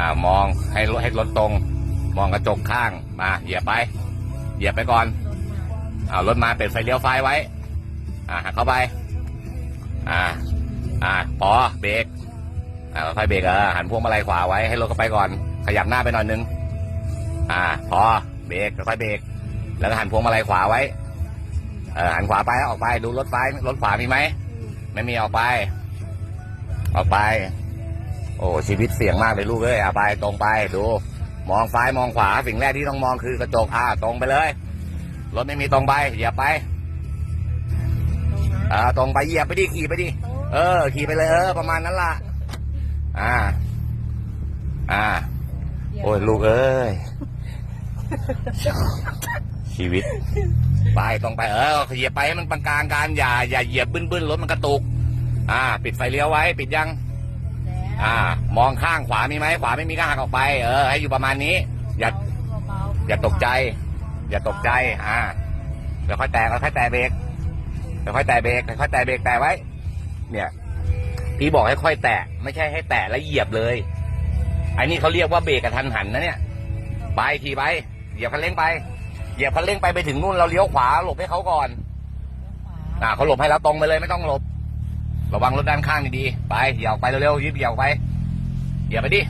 อ่ามองให้รถให้รถตรง มองกระจกข้างมาเหยียบไป เหยียบไปก่อนเอารถมาเปิดไฟเลี้ยวไฟไว้ อ่าหักเข้าไป อ่า อ่าพอเบรกอ่าค่อยเบรกเออหันพวงมาลัยขวาไว้ให้รถเข้าไปก่อน ขยับหน้าไปหน่อยนึง อ่า พอเบรกค่อยเบรกแล้วก็หันพวงมาลัยขวาไว้เออหันขวาไปออกไปดูรถไฟรถขวามีไหมไม่มีออกไป ออกไป โอ้ชีวิตเสี่ยงมากเลยลูกเอ้ยเอาไปตรงไปดู มองซ้ายมองขวาสิ่งแรกที่ต้องมองคือกระจกอ่าตรงไปเลยรถไม่มีตรงไปเหยียบไปอ่าตรงไปเหยียบไปดิขี่ไปดิเออ ขี่ไปเลยเออประมาณนั้นล่ะ อ่า อ่า โอ้ยลูกเอ้ยชีวิต ไปตรงไปเออเหยียบไปให้มันปานกลางการอย่าอย่าเหยียบบึ้นบึ้นรถมันกระตุก อ่า ปิดไฟเลี้ยวไว้ ปิดยัง อ่า มองข้างขวามีไหมขวาไม่มีก็หักออกไปเออให้อยู่ประมาณนี้ อย่าอย่าตกใจ อย่าตกใจ อ่าเดี๋ยวค่อยแตะค่อยแตะเบรกเดี๋ยวค่อยแตะเบรกค่อยแตะเบรกแตะไว้ เนี่ย พี่บอกให้ค่อยแตะไม่ใช่ให้แตะแล้วเหยียบเลยไอ้นี่เขาเรียกว่าเบรกกระทันหันนะเนี่ยไปขี่ไปเหยียบคันเร่งไปเหยียบคันเร่งไปไปถึงนู่นเราเลี้ยวขวาหลบให้เขาก่อนอ่าเขาหลบให้เราตรงไปเลยไม่ต้องหลบ ระวังรถด้านข้างดีๆไปเหยียบไปเร็วๆยิบเหยียบไปเหยียบไปดิ